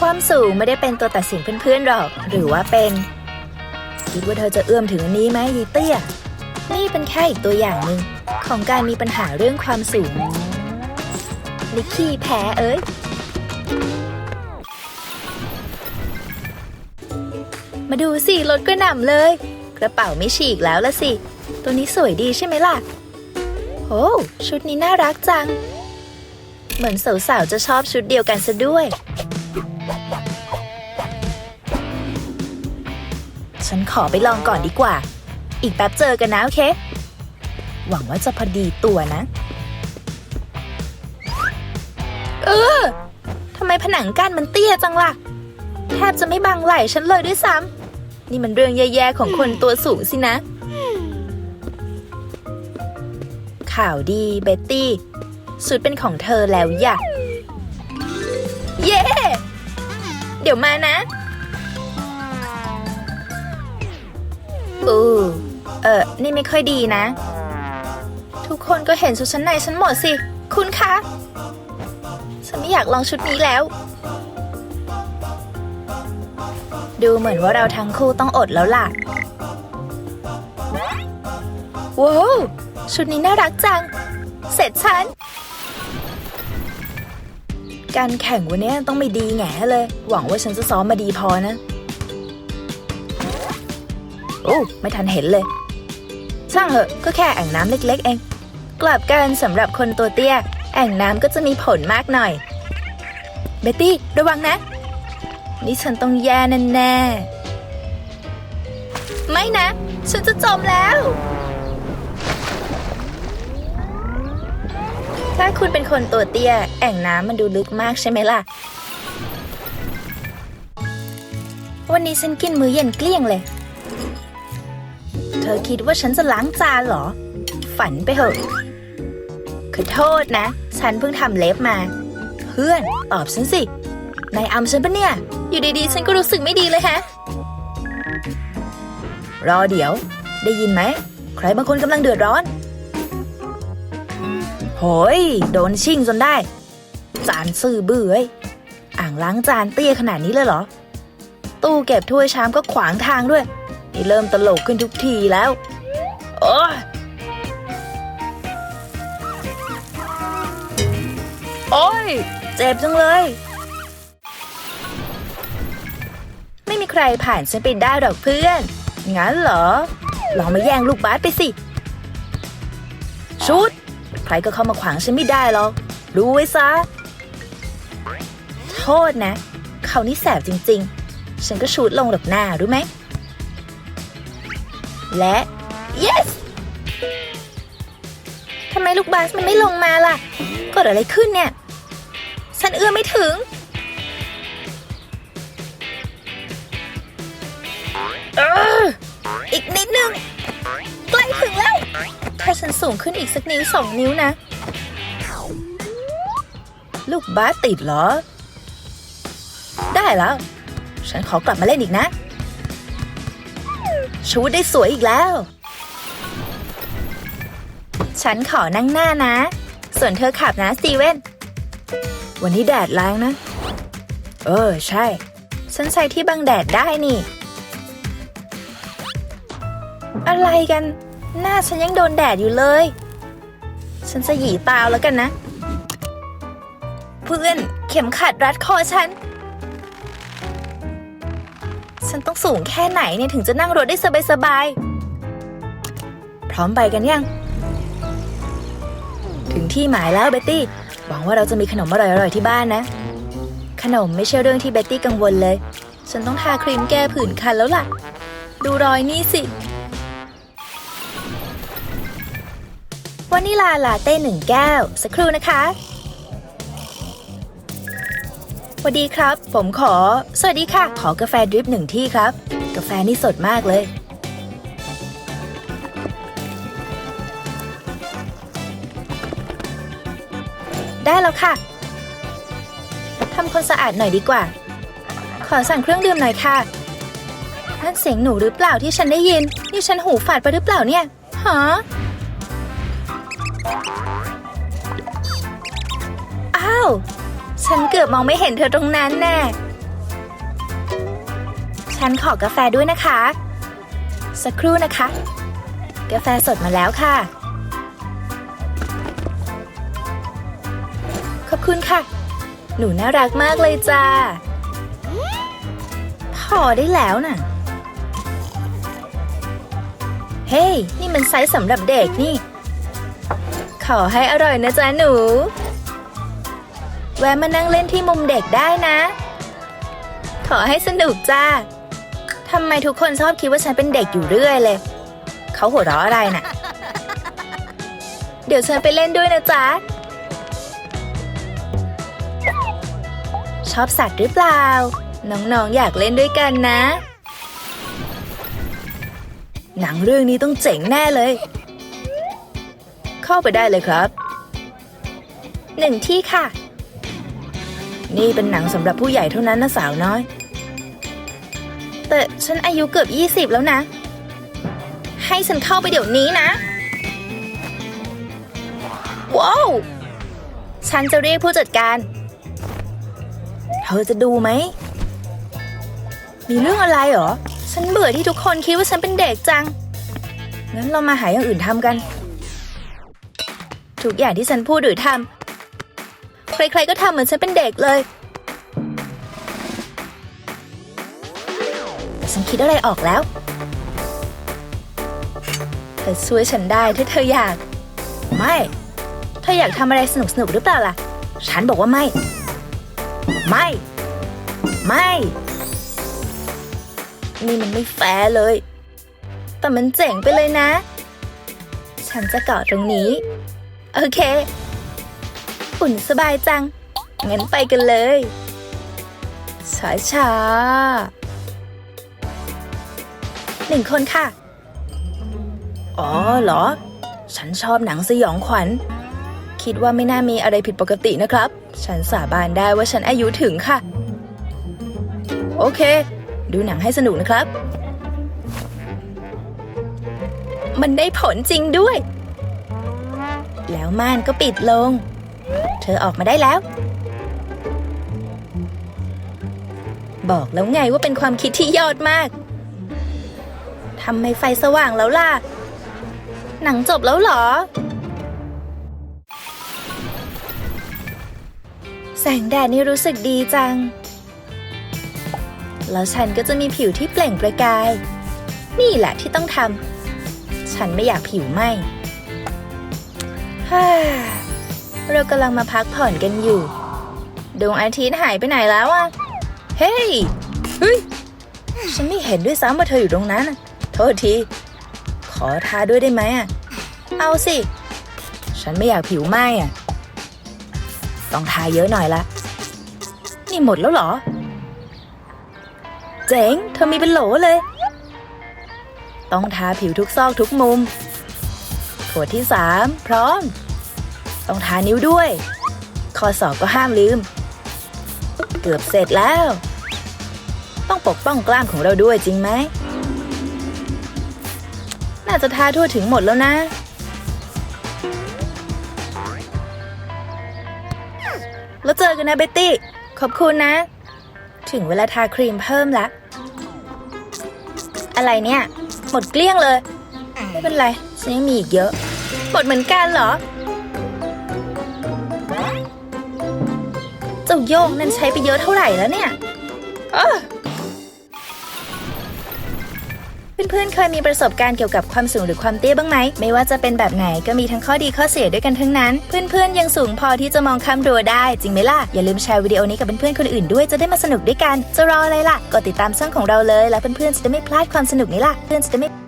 ความสูงไม่ได้เป็นตัวตัดสินเพื่อนๆหรอก หรือว่าเป็น คิดว่าเธอจะเอื้อมถึงอันนี้ไหมยีเตี้ย นี่เป็นแค่อีกตัวอย่างหนึ่งของการมีปัญหาเรื่องความสูง ลิขี้แพ้เอ้ย มาดูสิรถกระหน่ำเลย กระเป๋าไม่ฉีกแล้วละสิ ตัวนี้สวยดีใช่ไหมล่ะ โอ้ชุดนี้น่ารักจัง เหมือนสาวๆจะชอบชุดเดียวกันซะด้วย ฉันขอไปลองก่อนดีกว่า อีกแป๊บเจอกันนะโอเค หวังว่าจะพอดีตัวนะ เออทำไมผนังกั้นมันเตี้ยจังล่ะ แทบจะไม่บังไหล่ฉันเลยด้วยซ้ำ นี่มันเรื่องแย่ๆของคนตัวสูงสินะ ข่าวดีเบตตี้สุดเป็นของเธอแล้วอย่าเย้ เดี๋ยวมานะ อูเออ นี่ไม่ค่อยดีนะ ทุกคนก็เห็นชุดชั้นในฉันหมดสิ คุณคะ ฉันไม่อยากลองชุดนี้แล้ว ดูเหมือนว่าเราทั้งคู่ต้องอดแล้วล่ะ ว้าว ชุดนี้น่ารักจัง เสร็จฉัน การแข่งวันนี้ต้องไม่ดีแง่เลย หวังว่าฉันจะซ้อมมาดีพอนะ โอ้ไม่ทันเห็นเลยช่างเหอะก็แค่แอ่งน้ำเล็ก ๆ เอง กลับกันสำหรับคนตัวเตี้ย แอ่งน้ำก็จะมีผลมากหน่อย เบตตี้ระวังนะ นี่ฉันต้องแย่แน่ๆไม่นะ ฉันจะจมแล้ว ถ้าคุณเป็นคนตัวเตี้ย แอ่งน้ำมันดูลึกมากใช่ไหมล่ะวันนี้ฉันกินมื้อเย็นเกลี้ยงเลย เธอคิดว่าฉันจะล้างจานเหรอ ฝันไปเถอะขอโทษนะ ฉันเพิ่งทำเล็บมา เพื่อนตอบฉันสินายอำฉันปะเนี่ย อยู่ดีๆ ฉันก็รู้สึกไม่ดีเลยฮะ รอเดี๋ยว ได้ยินไหม ใครบางคนกำลังเดือดร้อน โหย โดนชิ่งจนได้ จานซื่อบื้อเอ้ยอ่างล้างจานเตี้ยขนาดนี้เลยเหรอ ตู้เก็บถ้วยชามก็ขวางทางด้วย นี่เริ่มตลกขึ้นทุกทีแล้ว โอ้ยโอ้ย เจ็บจังเลย ไม่มีใครผ่านฉันไปได้หรอกเพื่อน งั้นเหรอ ลองมาแย่งลูกบาสไปสิ ชุด ใครก็เข้ามาขวางฉันไม่ได้หรอก รู้ไว้ซะ โทษนะ เขานี่แสบจริง ๆ ฉันก็ชูดลงหลบหน้ารู้ไหม และ yes ทำไมลูกบาสมันไม่ลงมาล่ะเกิดอะไรขึ้นเนี่ย ฉันเอื้อมไม่ถึงเอออีกนิดนึง ใกล้ถึงแล้ว ถ้าฉันสูงขึ้นอีกสักนิ้วสองนิ้วนะ ลูกบาสติดเหรอ ได้แล้ว ฉันขอกลับมาเล่นอีกนะ ชูดได้สวยอีกแล้ว ฉันขอนั่งหน้านะ ส่วนเธอขับนะสตีเว่น วันนี้แดดแรงนะ เออ ใช่ ฉันใส่ที่บังแดดได้นี่ อะไรกัน หน้าฉันยังโดนแดดอยู่เลย ฉันจะหยีตาแล้วกันนะ เพื่อนเข็มขัดรัดคอฉัน ฉันต้องสูงแค่ไหนเนี่ยถึงจะนั่งรถได้สบายๆ พร้อมไปกันยัง ถึงที่หมายแล้วเบตตี้ หวังว่าเราจะมีขนมอร่อยๆที่บ้านนะ ขนมไม่ใช่เรื่องที่เบตตี้กังวลเลย ฉันต้องทาครีมแก้ผื่นคันแล้วล่ะ ดูรอยนี่สิวานิลาลาเต้หนึ่งแก้ว สักครู่นะคะ สวัสดีครับ ผมขอ สวัสดีค่ะ ขอกาแฟดริปหนึ่งที่ครับ กาแฟนี่สดมากเลย ได้แล้วค่ะทำความสะอาดหน่อยดีกว่า ขอสั่งเครื่องดื่มหน่อยค่ะนั่นเสียงหนูหรือเปล่าที่ฉันได้ยิน นี่ฉันหูฝาดไปหรือเปล่าเนี่ยฮะ ฉันเกือบมองไม่เห็นเธอตรงนั้นแน่ ฉันขอกาแฟด้วยนะคะ สักครู่นะคะ กาแฟสดมาแล้วค่ะ ขอบคุณค่ะ หนูน่ารักมากเลยจ้า พอได้แล้วน่ะ เฮ้ย นี่มันไซส์สำหรับเด็กนี่ ขอให้อร่อยนะจ๊ะหนู แวะมานั่งเล่นที่มุมเด็กได้นะ ขอให้สนุกจ้าทำไมทุกคนชอบคิดว่าฉันเป็นเด็กอยู่เรื่อยเลย เขาหัวเราะอะไรน่ะ เดี๋ยวฉันไปเล่นด้วยนะจ๊ะ ชอบสัตว์หรือเปล่า น้องๆอยากเล่นด้วยกันนะ หนังเรื่องนี้ต้องเจ๋งแน่เลย เข้าไปได้เลยครับ หนึ่งที่ค่ะ นี่เป็นหนังสำหรับผู้ใหญ่เท่านั้นนะสาวน้อย แต่ฉันอายุเกือบ 20 แล้วนะ ให้ฉันเข้าไปเดี๋ยวนี้นะ ว้าว ฉันจะเรียกผู้จัดการ เธอจะดูไหม มีเรื่องอะไรเหรอ ฉันเบื่อที่ทุกคนคิดว่าฉันเป็นเด็กจัง งั้นเรามาหาอย่างอื่นทำกัน ทุกอย่างที่ฉันพูดหรือทำ ใครๆก็ทำเหมือนฉันเป็นเด็กเลย ฉันคิดอะไรออกแล้ว เธอช่วยฉันได้ถ้าเธออยาก ไม่ เธออยากทำอะไรสนุกๆหรือเปล่าล่ะ ฉันบอกว่าไม่ ไม่ ไม่ นี่มันไม่แฟร์เลย แต่มันเจ๋งไปเลยนะ ฉันจะเกาะตรงนี้ โอเค อุ่นสบายจัง งั้นไปกันเลย ช้าช้าหนึ่งคนค่ะ อ๋อเหรอ ฉันชอบหนังสยองขวัญ คิดว่าไม่น่ามีอะไรผิดปกตินะครับ ฉันสาบานได้ว่าฉันอายุถึงค่ะ โอเค ดูหนังให้สนุกนะครับ มันได้ผลจริงด้วย แล้วม่านก็ปิดลง เธอออกมาได้แล้ว บอกแล้วไงว่าเป็นความคิดที่ยอดมากทำไมไฟสว่างแล้วล่ะ หนังจบแล้วหรอ แสงแดดนี่รู้สึกดีจัง แล้วฉันก็จะมีผิวที่เปล่งประกาย นี่แหละที่ต้องทำ ฉันไม่อยากผิวไหมฮ่า เรากำลังมาพักผ่อนกันอยู่ ดวงอาทิตย์หายไปไหนแล้วอะเฮ้ย เฮ้ย ฉันไม่เห็นด้วยซ้ำว่าเธออยู่ตรงนั้น โทษที ขอทาด้วยได้ไหมอะเอาสิ ฉันไม่อยากผิวไหม้อะต้องทาเยอะหน่อยละ นี่หมดแล้วเหรอ เจ๋ง เธอมีเป็นโหลเลย ต้องทาผิวทุกซอกทุกมุมขวดที่สามพร้อม ต้องทานิ้วด้วย ข้อศอกก็ห้ามลืม เกือบเสร็จแล้ว ต้องปกป้องกล้ามของเราด้วยจริงไหม น่าจะทาทั่วถึงหมดแล้วนะ แล้วเจอกันนะเบตตี้ ขอบคุณนะ ถึงเวลาทาครีมเพิ่มละ อะไรเนี่ย หมดเกลี้ยงเลย ไม่เป็นไรฉันยังมีอีกเยอะ หมดเหมือนกันเหรอ จ้าโยงนั่นใช้ไปเยอะเท่าไหร่แล้วเนี่ยเอ้อเพื่อนๆ เคยมีประสบการณ์เกี่ยวกับความสูงหรือความเตี้ยบ้างไหม ไม่ว่าจะเป็นแบบไหนก็มีทั้งข้อดีข้อเสียด้วยกันทั้งนั้น เพื่อนๆ ยังสูงพอที่จะมองข้ามรั้วได้ จริงไหมล่ะ อย่าลืมแชร์วิดีโอนี้กับเพื่อนๆ คนอื่นด้วยจะได้มาสนุกด้วยกัน จะรออะไรล่ะ กดติดตามช่องของเราเลย แล้วเพื่อนๆ จะได้ไม่พลาดความสนุกนี้ล่ะ เพื่อนจะได้ไม่